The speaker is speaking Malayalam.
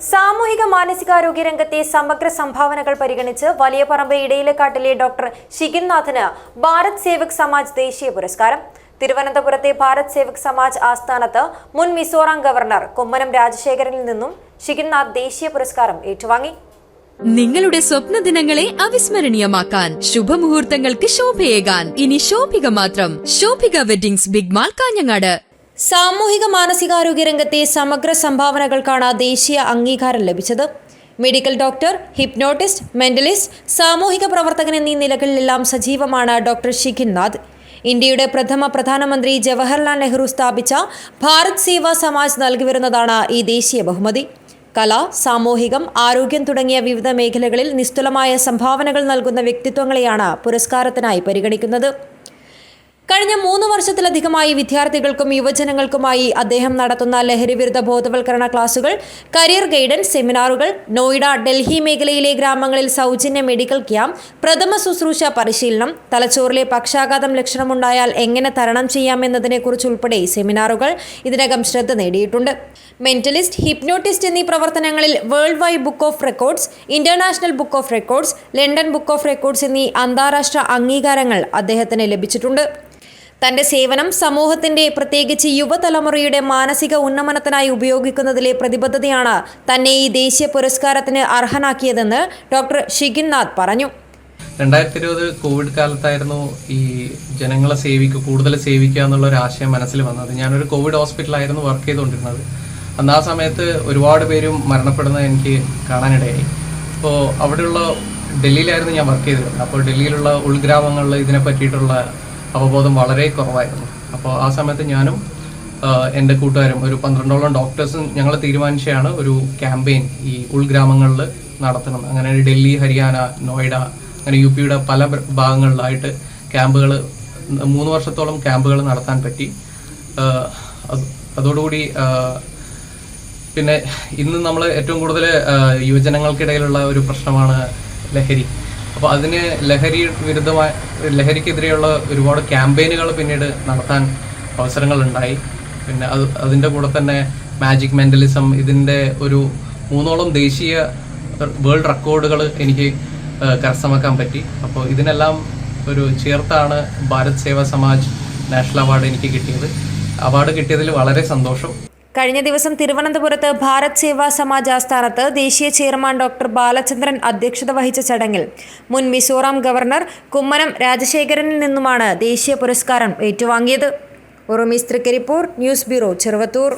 സാമൂഹിക മാനസികാരോഗ്യ രംഗത്തെ സമഗ്ര സംഭാവനകൾ പരിഗണിച്ച് വലിയ പറമ്പ് ഇടയിലക്കാട്ടിലെ ഡോക്ടർ ഷിഗിൻനാഥിന് ഭാരത് സേവക് സമാജ് ദേശീയ പുരസ്കാരം. തിരുവനന്തപുരത്തെ ഭാരത് സേവക് സമാജ് ആസ്ഥാനത്ത് മുൻ മിസോറാം ഗവർണർ കുമ്മനം രാജശേഖരനിൽ നിന്നും ഷിഗിൻനാഥ് ദേശീയ പുരസ്കാരം ഏറ്റുവാങ്ങി. നിങ്ങളുടെ സ്വപ്ന ദിനങ്ങളെ അവിസ്മരണീയമാക്കാൻ ശുഭമുഹൂർത്തങ്ങൾക്ക് ശോഭയേകാൻ. ഇനി ശോഭിക മാത്രം. Shobhika weddings big mall Kanhangad. സാമൂഹിക മാനസികാരോഗ്യ രംഗത്തെ സമഗ്ര സംഭാവനകൾക്കാണ് ദേശീയ അംഗീകാരം ലഭിച്ചത്. മെഡിക്കൽ ഡോക്ടർ ഹിപ്നോട്ടിസ്റ്റ് മെന്റലിസ്റ്റ് സാമൂഹിക പ്രവർത്തകൻ എന്നീ നിലകളിലെല്ലാം സജീവമാണ് ഡോക്ടർ ഷിഖിൻനാഥ് ഇന്ത്യയുടെ പ്രഥമ പ്രധാനമന്ത്രി ജവഹർലാൽ നെഹ്റു സ്ഥാപിച്ച ഭാരത് സേവാ സമാജ് നൽകിവരുന്നതാണ് ഈ ദേശീയ ബഹുമതി. കല സാമൂഹികം ആരോഗ്യം തുടങ്ങിയ വിവിധ മേഖലകളിൽ നിസ്തുലമായ സംഭാവനകൾ നൽകുന്ന വ്യക്തിത്വങ്ങളെയാണ് പുരസ്കാരത്തിനായി പരിഗണിക്കുന്നത്. കഴിഞ്ഞ മൂന്ന് വർഷത്തിലധികമായി വിദ്യാർത്ഥികൾക്കും യുവജനങ്ങൾക്കുമായി അദ്ദേഹം നടത്തുന്ന ലഹരിവിരുദ്ധ ബോധവൽക്കരണ ക്ലാസുകൾ കരിയർ ഗൈഡൻസ് സെമിനാറുകൾ നോയിഡ ഡൽഹി മേഖലയിലെ ഗ്രാമങ്ങളിൽ സൗജന്യ മെഡിക്കൽ ക്യാമ്പ് പ്രഥമ ശുശ്രൂഷ പരിശീലനം തലച്ചോറിലെ പക്ഷാഘാതം ലക്ഷണമുണ്ടായാൽ എങ്ങനെ തരണം ചെയ്യാമെന്നതിനെക്കുറിച്ചുൾപ്പെടെ സെമിനാറുകൾ ഇതിനകം ശ്രദ്ധ നേടിയിട്ടുണ്ട്. മെന്റലിസ്റ്റ് ഹിപ്നോട്ടിസ്റ്റ് എന്നീ പ്രവർത്തനങ്ങളിൽ world wide book of records international book of records London book of records എന്നീ അന്താരാഷ്ട്ര അംഗീകാരങ്ങൾ അദ്ദേഹത്തിന് ലഭിച്ചിട്ടുണ്ട്. തന്റെ സേവനം സമൂഹത്തിന്റെ പ്രത്യേകിച്ച് യുവതലമുറയുടെ മാനസിക ഉന്നമനത്തിനായി ഉപയോഗിക്കുന്നതിലെ പ്രതിബദ്ധതയാണ് തന്നെ ഈ ദേശീയ പുരസ്കാരത്തിന് അർഹനാക്കിയതെന്ന് ഡോക്ടർ ഷിഗിൻനാഥ് പറഞ്ഞു. രണ്ടായിരത്തി ഇരുപത് കോവിഡ് കാലത്തായിരുന്നു ഈ ജനങ്ങളെ സേവിക്കുക കൂടുതൽ സേവിക്കുക എന്നുള്ള ഒരു ആശയം മനസ്സിൽ വന്നത്. ഞാനൊരു കോവിഡ് ഹോസ്പിറ്റലായിരുന്നു വർക്ക് ചെയ്തുകൊണ്ടിരുന്നത്. അന്ന് ആ സമയത്ത് ഒരുപാട് പേരും മരണപ്പെടുന്നത് എനിക്ക് കാണാനിടയായി. അപ്പോൾ അവിടെയുള്ള ഡൽഹിയിലായിരുന്നു ഞാൻ വർക്ക് ചെയ്തിരുന്നത്. അപ്പോൾ ഡൽഹിയിലുള്ള ഉൾഗ്രാമങ്ങളിൽ ഇതിനെ പറ്റിയിട്ടുള്ള അവബോധം വളരെ കുറവായിരുന്നു. അപ്പോൾ ആ സമയത്ത് ഞാനും എന്റെ കൂട്ടുകാരും ഒരു പന്ത്രണ്ടോളം ഡോക്ടേഴ്സും ഞങ്ങൾ തീരുമാനിച്ചാണ് ഒരു ക്യാമ്പയിൻ ഈ ഉൾഗ്രാമങ്ങളിൽ നടത്തണം. അങ്ങനെ ഡൽഹി ഹരിയാന നോയിഡ അങ്ങനെ യു പിയുടെ പല ഭാഗങ്ങളിലായിട്ട് ക്യാമ്പുകൾ മൂന്ന് വർഷത്തോളം ക്യാമ്പുകൾ നടത്താൻ പറ്റി. അതോടുകൂടി പിന്നെ ഇന്ന് നമ്മൾ ഏറ്റവും കൂടുതൽ യുവജനങ്ങൾക്കിടയിലുള്ള ഒരു പ്രശ്നമാണ് ലഹരി. അപ്പോൾ അതിന് ലഹരി വിരുദ്ധമായ ലഹരിക്കെതിരെയുള്ള ഒരുപാട് ക്യാമ്പയിനുകൾ പിന്നീട് നടത്താൻ അവസരങ്ങൾ ഉണ്ടായി പിന്നെ അത് അതിന്റെ കൂടെ തന്നെ മാജിക് മെന്റലിസം ഇതിന്റെ ഒരു മൂന്നോളം ദേശീയ വേൾഡ് റെക്കോർഡുകൾ എനിക്ക് കരസ്ഥമാക്കാൻ പറ്റി. അപ്പോൾ ഇതിനെല്ലാം ഒരു ചേർത്താണ് ഭാരത് സേവാ സമാജ് നാഷണൽ അവാർഡ് എനിക്ക് കിട്ടിയത്. അവാർഡ് കിട്ടിയതിൽ വളരെ സന്തോഷം. കഴിഞ്ഞ ദിവസം തിരുവനന്തപുരത്ത് ഭാരത് സേവാ സമാജ് ആസ്ഥാനത്ത് ദേശീയ ചെയർമാൻ ഡോക്ടർ ബാലചന്ദ്രൻ അധ്യക്ഷത വഹിച്ച ചടങ്ങിൽ മുൻ മിസോറാം ഗവർണർ കുമ്മനം രാജശേഖരനിൽ നിന്നുമാണ് ദേശീയ പുരസ്കാരം ഏറ്റുവാങ്ങിയത്. Urumees Trikaripur news bureau Cheruvathur.